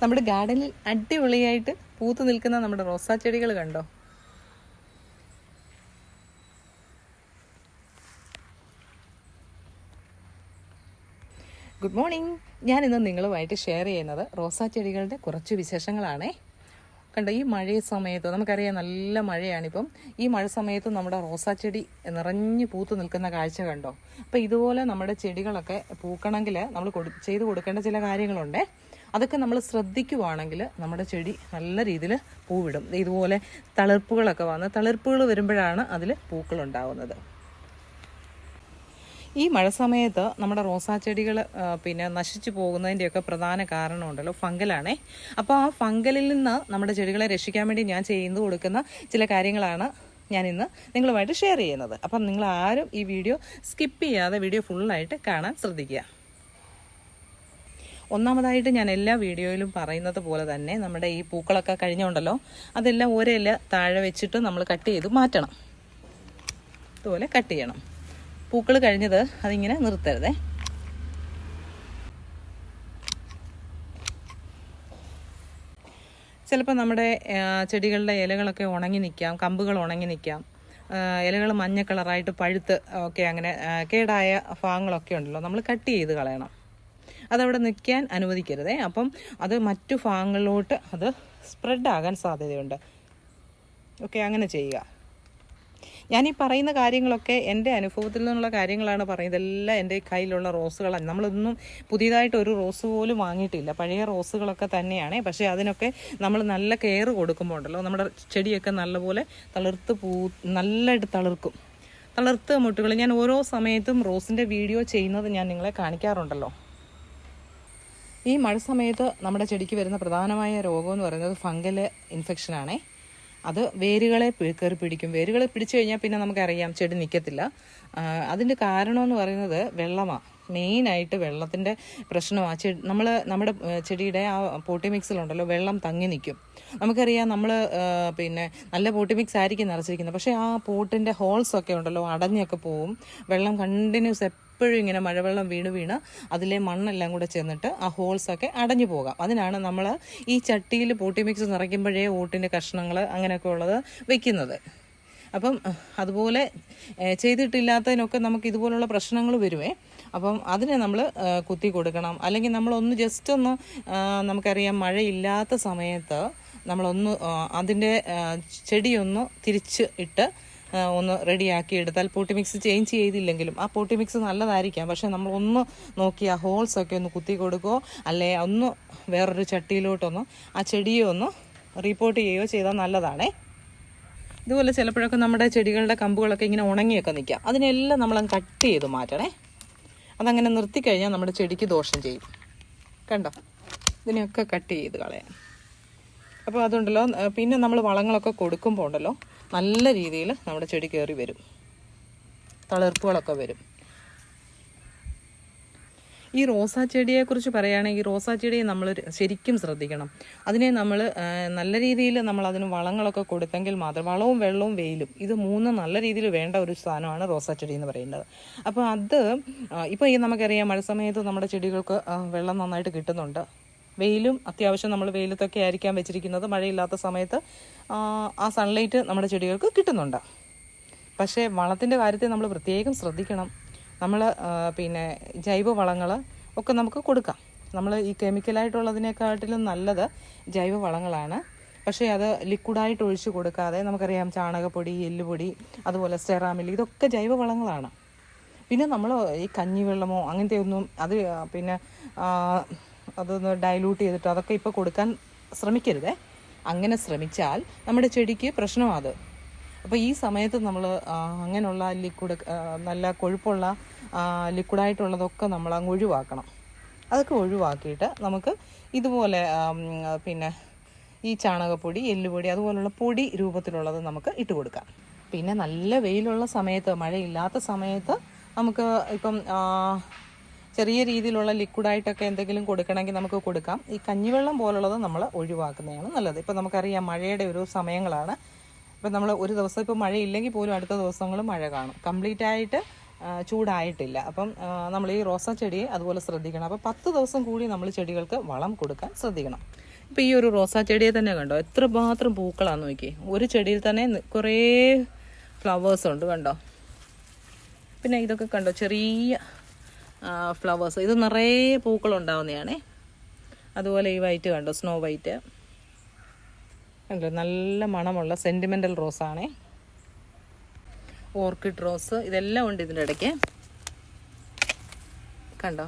നമ്മുടെ ഗാർഡനിൽ അടിപൊളിയായിട്ട് പൂത്തു നിൽക്കുന്ന നമ്മുടെ റോസാ ചെടികൾ കണ്ടോ? ഗുഡ് മോർണിംഗ് ഞാൻ ഇന്ന് നിങ്ങളുമായിട്ട് ഷെയർ ചെയ്യുന്നത് റോസാ ചെടികളുടെ കുറച്ച് വിശേഷങ്ങളാണേ. കണ്ടോ ഈ മഴ സമയത്ത് നമുക്കറിയാം നല്ല മഴയാണിപ്പം. ഈ മഴ സമയത്ത് നമ്മുടെ റോസാ ചെടി നിറഞ്ഞു പൂത്ത് നിൽക്കുന്ന കാഴ്ച കണ്ടോ? അപ്പോൾ ഇതുപോലെ നമ്മുടെ ചെടികളൊക്കെ പൂക്കണമെങ്കിൽ നമ്മൾ കൊടു ചെയ്ത് കൊടുക്കേണ്ട ചില കാര്യങ്ങളുണ്ട്. അതൊക്കെ നമ്മൾ ശ്രദ്ധിക്കുവാണെങ്കിൽ നമ്മുടെ ചെടി നല്ല രീതിയിൽ പൂവിടും. ഇതുപോലെ തളിർപ്പുകളൊക്കെ വന്ന് തളിർപ്പുകൾ വരുമ്പോഴാണ് അതിൽ പൂക്കളുണ്ടാവുന്നത് ഈ മഴ സമയത്ത് നമ്മുടെ റോസാ ചെടികൾ പിന്നെ നശിച്ചു പോകുന്നതിന്റെയൊക്കെ പ്രധാന കാരണമുണ്ടല്ലോ ഫംഗലാണേ. അപ്പോൾ ആ ഫംഗലിൽ നിന്ന് നമ്മുടെ ചെടികളെ രക്ഷിക്കാൻ വേണ്ടി ഞാൻ ചെയ്തു കൊടുക്കുന്ന ചില കാര്യങ്ങളാണ് ഞാൻ ഇന്ന് നിങ്ങളുമായിട്ട് ഷെയർ ചെയ്യുന്നത്. അപ്പം നിങ്ങൾ ആരും ഈ വീഡിയോ സ്കിപ്പ് ചെയ്യാതെ വീഡിയോ ഫുള്ളായിട്ട് കാണാൻ ശ്രദ്ധിക്കുക. ഒന്നാമതായിട്ട് ഞാൻ എല്ലാ വീഡിയോയിലും പറയുന്നത് പോലെ തന്നെ നമ്മുടെ ഈ പൂക്കളൊക്കെ കഴിഞ്ഞുണ്ടല്ലോ അതെല്ലാം ഒരില താഴെ വെച്ചിട്ട് നമ്മൾ കട്ട് ചെയ്ത് മാറ്റണം. ഇതുപോലെ കട്ട് ചെയ്യണം. പൂക്കൾ കഴിഞ്ഞത് അതിങ്ങനെ നിർത്തരുതേ. ചിലപ്പോൾ നമ്മുടെ ചെടികളുടെ ഇലകളൊക്കെ ഉണങ്ങി നിൽക്കാം കമ്പുകൾ ഉണങ്ങി നിൽക്കാം ഇലകൾ മഞ്ഞ കളറായിട്ട് പഴുത്ത് ഒക്കെ അങ്ങനെ കേടായ ഭാഗങ്ങളൊക്കെ ഉണ്ടല്ലോ നമ്മൾ കട്ട് ചെയ്ത് കളയണം. അതവിടെ നിൽക്കാൻ അനുവദിക്കരുതേ. അപ്പം അത് മറ്റു ഭാഗങ്ങളിലോട്ട് അത് സ്പ്രെഡ് ആകാൻ സാധ്യതയുണ്ട്. ഓക്കെ അങ്ങനെ ചെയ്യുക. ഞാൻ ഈ പറയുന്ന കാര്യങ്ങളൊക്കെ എന്റെ അനുഭവത്തിൽ നിന്നുള്ള കാര്യങ്ങളാണ് പറയുന്നത്. എല്ലാം എന്റെ കയ്യിലുള്ള റോസുകളാണ്. നമ്മളൊന്നും പുതിയതായിട്ട് ഒരു റോസ് പോലും വാങ്ങിയിട്ടില്ല. പഴയ റോസുകളൊക്കെ തന്നെയാണ്. പക്ഷേ അതിനൊക്കെ നമ്മൾ നല്ല കെയർ കൊടുക്കുമ്പോൾ ഉണ്ടല്ലോ നമ്മുടെ ചെടിയൊക്കെ നല്ലപോലെ തളിർത്ത് പൂ നല്ലതായിട്ട് തളിർക്കും. തളിർത്ത് മുട്ടുകൾ. ഞാൻ ഓരോ സമയത്തും റോസിന്റെ വീഡിയോ ചെയ്യുന്നത് ഞാൻ നിങ്ങളെ കാണിക്കാറുണ്ടല്ലോ. ഈ മഴ സമയത്ത് നമ്മുടെ ചെടിക്ക് വരുന്ന പ്രധാനമായ രോഗം എന്ന് പറയുന്നത് ഫംഗൽ ഇൻഫെക്ഷനാണേ അത് വേരുകളെ കയറി പിടിക്കും. വേരുകളെ പിടിച്ചു കഴിഞ്ഞാൽ പിന്നെ നമുക്കറിയാം ചെടി നിൽക്കത്തില്ല അതിന്റെ കാരണമെന്ന് പറയുന്നത് വെള്ളമാണ് മെയിനായിട്ട് വെള്ളത്തിന്റെ പ്രശ്നമാണ് ചെടി നമ്മൾ നമ്മുടെ ചെടിയുടെ ആ പോട്ടി മിക്സിലുണ്ടല്ലോ വെള്ളം തങ്ങി നിൽക്കും നമുക്കറിയാം നമ്മൾ പിന്നെ നല്ല പോട്ടി മിക്സ് ആയിരിക്കും നിറച്ചിരിക്കുന്നത്. പക്ഷേ ആ പോട്ടിന്റെ ഹോൾസ് ഒക്കെ ഉണ്ടല്ലോ അടഞ്ഞൊക്കെ പോവും. വെള്ളം കണ്ടിന്യൂസ് എപ്പോഴും ഇങ്ങനെ മഴവെള്ളം വീണ് വീണ് അതിലെ മണ്ണെല്ലാം കൂടെ ചെന്നിട്ട് ആ ഹോൾസൊക്കെ അടഞ്ഞു പോകാം. അതിനാണ് നമ്മൾ ഈ ചട്ടിയിൽ പോട്ടി മിക്സ് നിറയ്ക്കുമ്പോഴേ ഓട്ടിന്റെ കഷ്ണങ്ങൾ അങ്ങനെയൊക്കെ ഉള്ളത് വെക്കുന്നത്. അപ്പം അതുപോലെ ചെയ്തിട്ടില്ലാത്തതിനൊക്കെ നമുക്ക് ഇതുപോലുള്ള പ്രശ്നങ്ങൾ വരുവേ. അപ്പം അതിനെ നമ്മൾ കുത്തി കൊടുക്കണം. അല്ലെങ്കിൽ നമ്മളൊന്ന് ജസ്റ്റ് ഒന്ന് നമുക്കറിയാം മഴയില്ലാത്ത സമയത്ത് നമ്മളൊന്ന് അതിന്റെ ചെടിയൊന്ന് തിരിച്ച് ഇട്ട് ഒന്ന് റെഡിയാക്കി എടുത്താൽ പോട്ടി മിക്സ് ചേഞ്ച് ചെയ്തില്ലെങ്കിലും ആ പോട്ടി മിക്സ് നല്ലതായിരിക്കാം. പക്ഷേ നമ്മൾ ഒന്ന് നോക്കി ആ ഹോൾസൊക്കെ ഒന്ന് കുത്തി കൊടുക്കുകയോ അല്ലെ ഒന്ന് വേറൊരു ചട്ടിയിലോട്ടൊന്ന് ആ ചെടിയെ ഒന്ന് റിപ്പോർട്ട് ചെയ്യുകയോ ചെയ്താൽ നല്ലതാണേ. ഇതുപോലെ ചിലപ്പോഴൊക്കെ നമ്മുടെ ചെടികളുടെ കമ്പുകളൊക്കെ ഇങ്ങനെ ഉണങ്ങിയൊക്കെ നിൽക്കാം. അതിനെല്ലാം നമ്മൾ കട്ട് ചെയ്ത് മാറ്റണേ. അതങ്ങനെ നിർത്തിക്കഴിഞ്ഞാൽ നമ്മുടെ ചെടിക്ക് ദോഷം ചെയ്യും. കണ്ടോ? ഇതിനെയൊക്കെ കട്ട് ചെയ്ത് കളയാം അപ്പോൾ അതുണ്ടല്ലോ പിന്നെ നമ്മൾ വളങ്ങളൊക്കെ കൊടുക്കുമ്പോൾ ഉണ്ടല്ലോ നല്ല രീതിയിൽ നമ്മുടെ ചെടി കയറി വരും. തളിർപ്പുകളൊക്കെ വരും. ഈ റോസാ ചെടിയെക്കുറിച്ച് പറയുകയാണെങ്കിൽ റോസാ ചെടിയെ നമ്മൾ ശരിക്കും ശ്രദ്ധിക്കണം. അതിനെ നമ്മൾ നല്ല രീതിയിൽ നമ്മൾ അതിന് വളങ്ങളൊക്കെ കൊടുത്തെങ്കിൽ മാത്രം വളവും വെള്ളവും വെയിലും ഇത് മൂന്ന് നല്ല രീതിയിൽ വേണ്ട ഒരു സ്ഥാനമാണ് റോസാ ചെടി എന്ന് പറയുന്നത്. അപ്പോൾ അത് ഇപ്പോൾ ഈ നമുക്കറിയാം മഴ സമയത്ത് നമ്മുടെ ചെടികൾക്ക് വെള്ളം നന്നായിട്ട് കിട്ടുന്നുണ്ട്. വെയിലും അത്യാവശ്യം നമ്മൾ വെയിലത്തൊക്കെ ആയിരിക്കാം വെച്ചിരിക്കുന്നത്. മഴയില്ലാത്ത സമയത്ത് ആ, സൺലൈറ്റ് നമ്മുടെ ചെടികൾക്ക് കിട്ടുന്നുണ്ട്. പക്ഷേ വളത്തിന്റെ കാര്യത്തിൽ നമ്മൾ പ്രത്യേകം ശ്രദ്ധിക്കണം. നമ്മൾ പിന്നെ ജൈവ വളങ്ങൾ ഒക്കെ നമുക്ക് കൊടുക്കാം. നമ്മൾ ഈ കെമിക്കലായിട്ടുള്ളതിനെക്കാട്ടിലും നല്ലത് ജൈവ വളങ്ങളാണ്. പക്ഷേ അത് ലിക്വിഡായിട്ട് ഒഴിച്ച് കൊടുക്കാതെ നമുക്കറിയാം ചാണകപ്പൊടി എല്ലുപൊടി അതുപോലെ സെറാമിൽ ഇതൊക്കെ ജൈവ വളങ്ങളാണ്. പിന്നെ നമ്മൾ ഈ കഞ്ഞിവെള്ളമോ അങ്ങനത്തെ ഒന്നും അത് പിന്നെ അതൊന്ന് ഡൈലൂട്ട് ചെയ്തിട്ട് അതൊക്കെ ഇപ്പോൾ കൊടുക്കാൻ ശ്രമിക്കരുതേ. അങ്ങനെ ശ്രമിച്ചാൽ നമ്മുടെ ചെടിക്ക് പ്രശ്നമാണ് അത്. അപ്പോൾ ഈ സമയത്ത് നമ്മൾ അങ്ങനെയുള്ള ലിക്വിഡ് നല്ല കൊഴുപ്പുള്ള ലിക്വിഡായിട്ടുള്ളതൊക്കെ നമ്മൾ അങ്ങ് ഒഴിവാക്കണം. അതൊക്കെ ഒഴിവാക്കിയിട്ട് നമുക്ക് ഇതുപോലെ പിന്നെ ഈ ചാണകപ്പൊടി എല്ലുപൊടി അതുപോലുള്ള പൊടി രൂപത്തിലുള്ളത് നമുക്ക് ഇട്ട് കൊടുക്കാം. പിന്നെ നല്ല വെയിലുള്ള സമയത്ത് മഴയില്ലാത്ത സമയത്ത് നമുക്ക് ഇപ്പം ചെറിയ രീതിയിലുള്ള ലിക്വിഡായിട്ടൊക്കെ എന്തെങ്കിലും കൊടുക്കണമെങ്കിൽ നമുക്ക് കൊടുക്കാം. ഈ കഞ്ഞിവെള്ളം പോലുള്ളത് നമ്മൾ ഒഴിവാക്കുന്നതാണ് നല്ലത്. ഇപ്പം നമുക്കറിയാം മഴയുടെ ഒരു സമയങ്ങളാണ്. ഇപ്പം നമ്മൾ ഒരു ദിവസം ഇപ്പോൾ മഴയില്ലെങ്കിൽ പോലും അടുത്ത ദിവസങ്ങൾ മഴ കാണും. കംപ്ലീറ്റ് ആയിട്ട് ചൂടായിട്ടില്ല. അപ്പം നമ്മൾ ഈ റോസാ ചെടിയെ അതുപോലെ ശ്രദ്ധിക്കണം. അപ്പോൾ പത്ത് ദിവസം കൂടി നമ്മൾ ചെടികൾക്ക് വളം കൊടുക്കാൻ ശ്രദ്ധിക്കണം. ഇപ്പം ഈ ഒരു റോസാ ചെടിയെ തന്നെ കണ്ടോ? എത്ര മാത്രം പൂക്കളാന്ന് നോക്കി ഒരു ചെടിയിൽ തന്നെ കുറേ ഫ്ലവേഴ്സ് ഉണ്ട് കണ്ടോ? പിന്നെ ഇതൊക്കെ കണ്ടോ? ചെറിയ ഫ്ലവേഴ്സ് ഇത് നിറയെ പൂക്കൾ ഉണ്ടാവുന്നതാണേ അതുപോലെ ഈ വൈറ്റ് കണ്ടോ? സ്നോ വൈറ്റ് കണ്ടോ? നല്ല മണമുള്ള സെന്റിമെന്റൽ റോസാണേ ഓർക്കിഡ് റോസ് ഇതെല്ലാം ഉണ്ട് ഇതിന്റെ ഇടയ്ക്ക്. കണ്ടോ?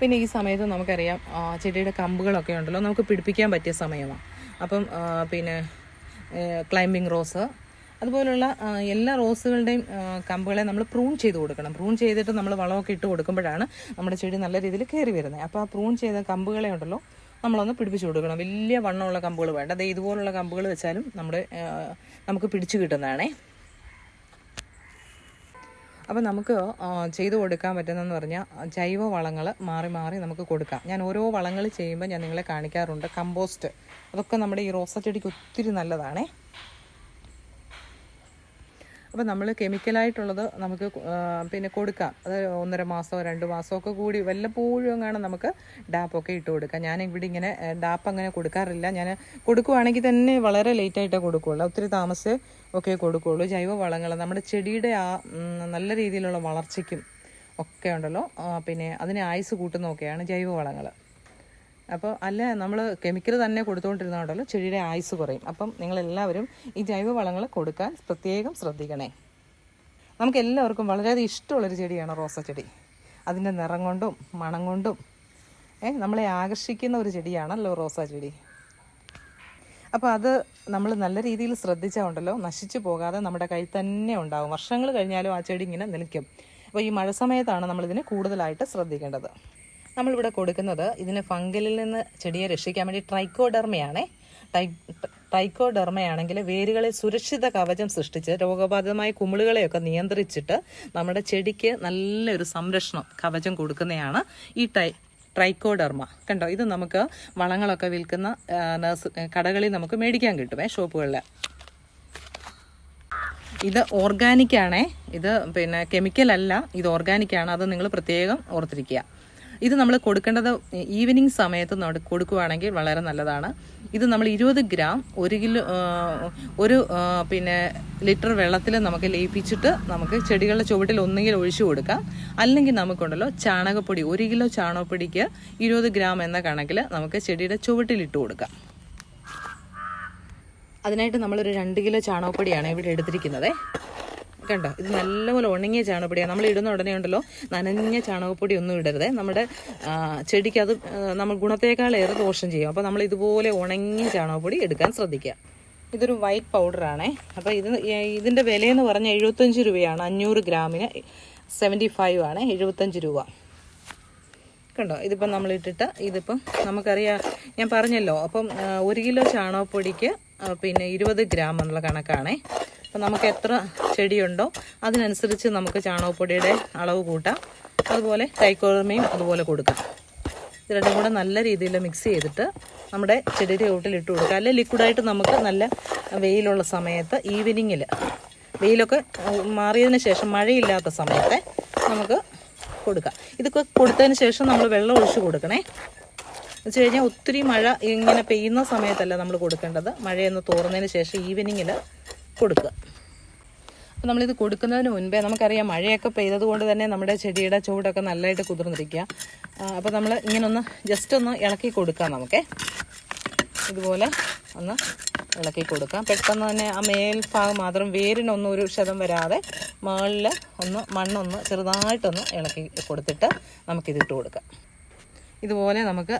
പിന്നെ ഈ സമയത്ത് നമുക്കറിയാം ചെടിയുടെ കമ്പുകളൊക്കെ ഉണ്ടല്ലോ. നമുക്ക് പിടിപ്പിക്കാൻ പറ്റിയ സമയമാണ്. അപ്പം പിന്നെ ക്ലൈമ്പിംഗ് റോസ് അതുപോലുള്ള എല്ലാ റോസുകളുടെയും കമ്പുകളെ നമ്മൾ പ്രൂൺ ചെയ്ത് കൊടുക്കണം. പ്രൂൺ ചെയ്തിട്ട് നമ്മൾ വളമൊക്കെ ഇട്ട് കൊടുക്കുമ്പോഴാണ് നമ്മുടെ ചെടി നല്ല രീതിയിൽ കയറി വരുന്നത്. അപ്പോൾ ആ പ്രൂൺ ചെയ്ത കമ്പുകളെ ഉണ്ടല്ലോ നമ്മളൊന്ന് പിടിപ്പിച്ച് കൊടുക്കണം. വലിയ വണ്ണമുള്ള കമ്പുകൾ വേണ്ട. ദേ ഇതുപോലുള്ള കമ്പുകൾ വെച്ചാലും നമ്മുടെ നമുക്ക് പിടിച്ചു കിട്ടുന്നതാണേ. അപ്പോൾ നമുക്ക് ചെയ്തു കൊടുക്കാൻ പറ്റുന്നതെന്ന് പറഞ്ഞാൽ ജൈവ വളങ്ങൾ മാറി മാറി നമുക്ക് കൊടുക്കാം. ഞാൻ ഓരോ വളങ്ങൾ ചെയ്യുമ്പോൾ ഞാൻ നിങ്ങളെ കാണിക്കാറുണ്ട്. കമ്പോസ്റ്റ്. അതൊക്കെ നമ്മുടെ ഈ റോസ ചെടിക്ക് ഒത്തിരി നല്ലതാണേ. അപ്പോൾ നമ്മൾ കെമിക്കലായിട്ടുള്ളത് നമുക്ക് പിന്നെ കൊടുക്കാം. അത് ഒന്നര മാസമോ രണ്ട് മാസമോ ഒക്കെ കൂടി വല്ലപ്പോഴും അങ്ങനെ നമുക്ക് ഡാപ്പൊക്കെ ഇട്ട് കൊടുക്കാം. ഞാൻ ഇവിടെ ഇങ്ങനെ ഡാപ്പ് അങ്ങനെ കൊടുക്കാറില്ല. ഞാൻ കൊടുക്കുവാണെങ്കിൽ തന്നെ വളരെ ലേറ്റായിട്ടേ കൊടുക്കുകയുള്ളൂ ഒത്തിരി താമസേ ഒക്കെ കൊടുക്കുകയുള്ളൂ ജൈവ വളങ്ങൾ നമ്മുടെ ചെടിയുടെ ആ നല്ല രീതിയിലുള്ള വളർച്ചയ്ക്കും ഒക്കെ ഉണ്ടല്ലോ. പിന്നെ അതിനെ ആയുസ് കൂട്ടുന്നതൊക്കെയാണ് ജൈവ വളങ്ങൾ അപ്പോൾ അല്ല നമ്മൾ കെമിക്കൽ തന്നെ കൊടുത്തുകൊണ്ടിരുന്നതുകൊണ്ടല്ലോ ചെടിയുടെ ആയുസ് കുറയും. അപ്പം നിങ്ങളെല്ലാവരും ഈ ജൈവ വളങ്ങൾ കൊടുക്കാൻ പ്രത്യേകം ശ്രദ്ധിക്കണേ. നമുക്ക് എല്ലാവർക്കും വളരെയധികം ഇഷ്ടമുള്ളൊരു ചെടിയാണ് റോസ ചെടി. അതിന്റെ നിറം കൊണ്ടും മണം കൊണ്ടും ഏ നമ്മളെ ആകർഷിക്കുന്ന ഒരു ചെടിയാണല്ലോ റോസാ ചെടി. അപ്പോൾ അത് നമ്മൾ നല്ല രീതിയിൽ ശ്രദ്ധിച്ചാൽ ഉണ്ടല്ലോ നശിച്ചു പോകാതെ നമ്മുടെ കയ്യിൽ തന്നെ ഉണ്ടാവും. വർഷങ്ങൾ കഴിഞ്ഞാലും ആ ചെടി ഇങ്ങനെ നിൽക്കും. അപ്പോൾ ഈ മഴ സമയത്താണ് നമ്മളിതിനെ കൂടുതലായിട്ട് ശ്രദ്ധിക്കേണ്ടത്. നമ്മളിവിടെ കൊടുക്കുന്നത് ഇതിന് ഫംഗലിൽ നിന്ന് ചെടിയെ രക്ഷിക്കാൻ വേണ്ടി ട്രൈക്കോഡെർമയാണേ. ടൈ ടൈക്കോഡെർമയാണെങ്കിൽ വേരുകളെ സുരക്ഷിത കവചം സൃഷ്ടിച്ച് രോഗബാധിതമായ കുമിളുകളെയൊക്കെ നിയന്ത്രിച്ചിട്ട് നമ്മുടെ ചെടിക്ക് നല്ലൊരു സംരക്ഷണം കവചം കൊടുക്കുന്നതാണ് ഈ ടൈ ട്രൈക്കോഡെർമ. കണ്ടോ? ഇത് നമുക്ക് വളങ്ങളൊക്കെ വിൽക്കുന്ന നഴ്സ് കടകളിൽ നമുക്ക് മേടിക്കാൻ കിട്ടുമേ ഷോപ്പുകളിൽ ഇത് ഓർഗാനിക്കാണേ. ഇത് പിന്നെ കെമിക്കൽ അല്ല ഇത് ഓർഗാനിക്കാണ്. അത് നിങ്ങൾ പ്രത്യേകം ഓർത്തിരിക്കുക. ഇത് നമ്മൾ കൊടുക്കേണ്ടത് ഈവനിങ് സമയത്ത് കൊടുക്കുകയാണെങ്കിൽ വളരെ നല്ലതാണ്. ഇത് നമ്മൾ ഇരുപത് ഗ്രാം ഒരു കിലോ ഒരു പിന്നെ ലിറ്റർ വെള്ളത്തിൽ നമുക്ക് ലയിപ്പിച്ചിട്ട് നമുക്ക് ചെടികളുടെ ചുവട്ടിൽ ഒന്നുകിൽ ഒഴിച്ചു കൊടുക്കാം. അല്ലെങ്കിൽ നമുക്കുണ്ടല്ലോ ചാണകപ്പൊടി ഒരു കിലോ ചാണകപ്പൊടിക്ക് ഇരുപത് ഗ്രാം എന്ന കണക്കിൽ നമുക്ക് ചെടിയുടെ ചുവട്ടിൽ ഇട്ട് കൊടുക്കാം. അതിനായിട്ട് നമ്മളൊരു രണ്ട് കിലോ ചാണകപ്പൊടിയാണ് ഇവിടെ എടുത്തിരിക്കുന്നത്. കണ്ടോ ഇത് നല്ലപോലെ ഉണങ്ങിയ ചാണകപ്പൊടിയാണ് നമ്മൾ ഇടുന്ന ഉടനെ ഉണ്ടല്ലോ നനഞ്ഞ ചാണകപ്പൊടി ഒന്നും ഇടരുത്. നമ്മുടെ ചെടിക്ക് അത് നമ്മൾ ഗുണത്തേക്കാൾ ഏറെ ദോഷം ചെയ്യും. അപ്പോൾ നമ്മൾ ഇതുപോലെ ഉണങ്ങിയ ചാണകപ്പൊടി എടുക്കാൻ ശ്രദ്ധിക്കുക. ഇതൊരു വൈറ്റ് പൗഡറാണേ അപ്പോൾ ഇത് ഇതിന്റെ വിലയെന്ന് പറഞ്ഞാൽ എഴുപത്തഞ്ച് രൂപയാണ്. അഞ്ഞൂറ് ഗ്രാമിന് സെവന്റി ഫൈവ് ആണ്. എഴുപത്തഞ്ച് രൂപ. കണ്ടോ? ഇതിപ്പം നമ്മളിട്ടിട്ട് ഇതിപ്പം നമുക്കറിയാം ഞാൻ പറഞ്ഞല്ലോ. അപ്പം ഒരു കിലോ ചാണകപ്പൊടിക്ക് പിന്നെ ഇരുപത് ഗ്രാം എന്നുള്ള കണക്കാണേ. അപ്പം നമുക്ക് എത്ര ചെടിയുണ്ടോ അതിനനുസരിച്ച് നമുക്ക് ചാണകപ്പൊടിയുടെ അളവ് കൂട്ടാം. അതുപോലെ കൈക്കോർമയും അതുപോലെ കൊടുക്കാം. ഇത് രണ്ടും കൂടെ നല്ല രീതിയിൽ മിക്സ് ചെയ്തിട്ട് നമ്മുടെ ചെടിയുടെ ഇട്ട് കൊടുക്കുക അല്ലെ ലിക്വിഡായിട്ട് നമുക്ക് നല്ല വെയിലുള്ള സമയത്ത് ഈവനിങ്ങിൽ വെയിലൊക്കെ മാറിയതിന് ശേഷം മഴയില്ലാത്ത സമയത്തെ നമുക്ക് കൊടുക്കാം. ഇതൊക്കെ കൊടുത്തതിന് ശേഷം നമ്മൾ വെള്ളം ഒഴിച്ച് കൊടുക്കണേ. വെച്ച് കഴിഞ്ഞാൽ ഒത്തിരി മഴ ഇങ്ങനെ പെയ്യുന്ന സമയത്തല്ല നമ്മൾ കൊടുക്കേണ്ടത്. മഴയൊന്ന് തോർന്നതിന് ശേഷം ഈവനിങ്ങിൽ കൊടുക്കുക. അപ്പോൾ നമ്മളിത് കൊടുക്കുന്നതിന് മുൻപേ നമുക്കറിയാം മഴയൊക്കെ പെയ്തത് കൊണ്ട് തന്നെ നമ്മുടെ ചെടിയുടെ ചൂടൊക്കെ നല്ലതായിട്ട് കുതിർന്നിരിക്കുക. അപ്പോൾ നമ്മൾ ഇങ്ങനൊന്ന് ജസ്റ്റ് ഒന്ന് ഇളക്കി കൊടുക്കാം നമുക്കേ. ഇതുപോലെ ഒന്ന് ഇളക്കി കൊടുക്കാം. പെട്ടെന്ന് തന്നെ ആ മേൽഭാഗം മാത്രം വേരിനൊന്നും ഒരു ക്ഷതം വരാതെ മുകളിൽ ഒന്ന് മണ്ണൊന്ന് ചെറുതായിട്ടൊന്ന് ഇളക്കി കൊടുത്തിട്ട് നമുക്കിതിട്ട് കൊടുക്കാം. ഇതുപോലെ നമുക്ക്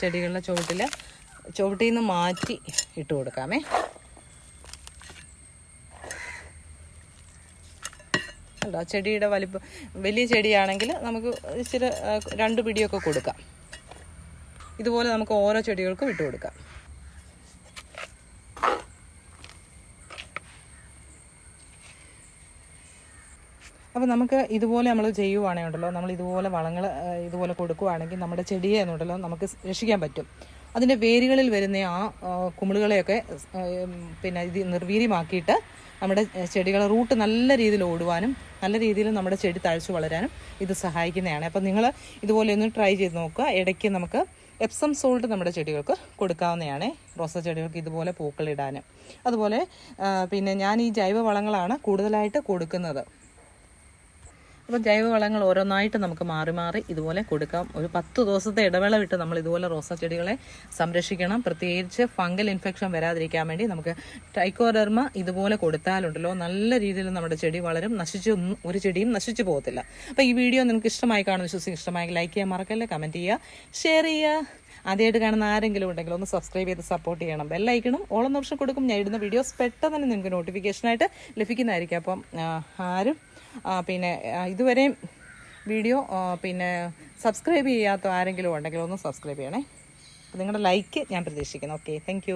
ചെടികളുടെ ചുവട്ടിൽ ചുവട്ടിൽ നിന്ന് മാറ്റി ഇട്ട് കൊടുക്കാമേ. കണ്ടോ? ചെടിയുടെ വലിപ്പം വലിയ ചെടിയാണെങ്കിൽ നമുക്ക് ഇച്ചിരി രണ്ട് പിടിയൊക്കെ കൊടുക്കാം. ഇതുപോലെ നമുക്ക് ഓരോ ചെടികൾക്കും ഇട്ട് കൊടുക്കാം. അപ്പോൾ നമുക്ക് ഇതുപോലെ നമ്മൾ ചെയ്യുവാണെങ്കിൽ ഉണ്ടല്ലോ നമ്മൾ ഇതുപോലെ വളങ്ങൾ ഇതുപോലെ കൊടുക്കുവാണെങ്കിൽ നമ്മുടെ ചെടിയെ എന്നുണ്ടല്ലോ നമുക്ക് രക്ഷിക്കാൻ പറ്റും. അതിന്റെ വേരുകളിൽ വരുന്ന ആ ആ, കുമിളുകളെയൊക്കെ പിന്നെ ഇത് നിർവീര്യമാക്കിയിട്ട് നമ്മുടെ ചെടികളെ റൂട്ട് നല്ല രീതിയിൽ ഓടുവാനും നല്ല രീതിയിൽ നമ്മുടെ ചെടി തഴച്ചു വളരാനും ഇത് സഹായിക്കുന്നതാണ്. അപ്പോൾ നിങ്ങൾ ഇതുപോലെ ഒന്ന് ട്രൈ ചെയ്ത് നോക്കുക. ഇടയ്ക്ക് നമുക്ക് എപ്സം സോൾട്ട് നമ്മുടെ ചെടികൾക്ക് കൊടുക്കാവുന്നതാണ്. റോസ ചെടികൾക്ക് ഇതുപോലെ പൂക്കളിടാനും. അതുപോലെ പിന്നെ ഞാൻ ഈ ജൈവ വളങ്ങളാണ് കൂടുതലായിട്ട് കൊടുക്കുന്നത്. അപ്പോൾ ജൈവവളങ്ങൾ ഓരോന്നായിട്ട് നമുക്ക് മാറി മാറി ഇതുപോലെ കൊടുക്കാം. ഒരു പത്ത് ദിവസത്തെ ഇടവേള വിട്ട് നമ്മൾ ഇതുപോലെ റോസാ ചെടികളെ സംരക്ഷിക്കണം. പ്രത്യേകിച്ച് ഫംഗൽ ഇൻഫെക്ഷൻ വരാതിരിക്കാൻ വേണ്ടി നമുക്ക് ടൈക്കോഡെർമ ഇതുപോലെ കൊടുത്താലുണ്ടല്ലോ. നല്ല രീതിയിൽ നമ്മുടെ ചെടി വളരും. നശിച്ച് ഒരു ചെടിയും നശിച്ചു പോകത്തില്ല. അപ്പോൾ ഈ വീഡിയോ നിങ്ങൾക്ക് ഇഷ്ടമായി കാണുന്ന വിശ്വസിക്കും ഇഷ്ടമായി ലൈക്ക് ചെയ്യാൻ മറക്കല്ലേ കമന്റ് ചെയ്യുക ഷെയർ ചെയ്യുക. ആദ്യമായിട്ട് കാണുന്ന ആരെങ്കിലും ഉണ്ടെങ്കിൽ ഒന്ന് സബ്സ്ക്രൈബ് ചെയ്ത് സപ്പോർട്ട് ചെയ്യണം. ബെല്ലൈക്കണം ഓളം ഓപ്ഷൻ കൊടുക്കും. ഞാൻ ഇടുന്ന വീഡിയോസ് പെട്ടെന്ന് തന്നെ നിങ്ങൾക്ക് നോട്ടിഫിക്കേഷനായിട്ട് ലഭിക്കുന്നതായിരിക്കും. അപ്പം ആരും പിന്നെ ഇതുവരെയും വീഡിയോ പിന്നെ സബ്സ്ക്രൈബ് ചെയ്യാത്ത ആരെങ്കിലും ഉണ്ടെങ്കിൽ ഒന്ന് സബ്സ്ക്രൈബ് ചെയ്യണേ. നിങ്ങളുടെ ലൈക്ക് ഞാൻ പ്രതീക്ഷിക്കുന്നു. Okay thank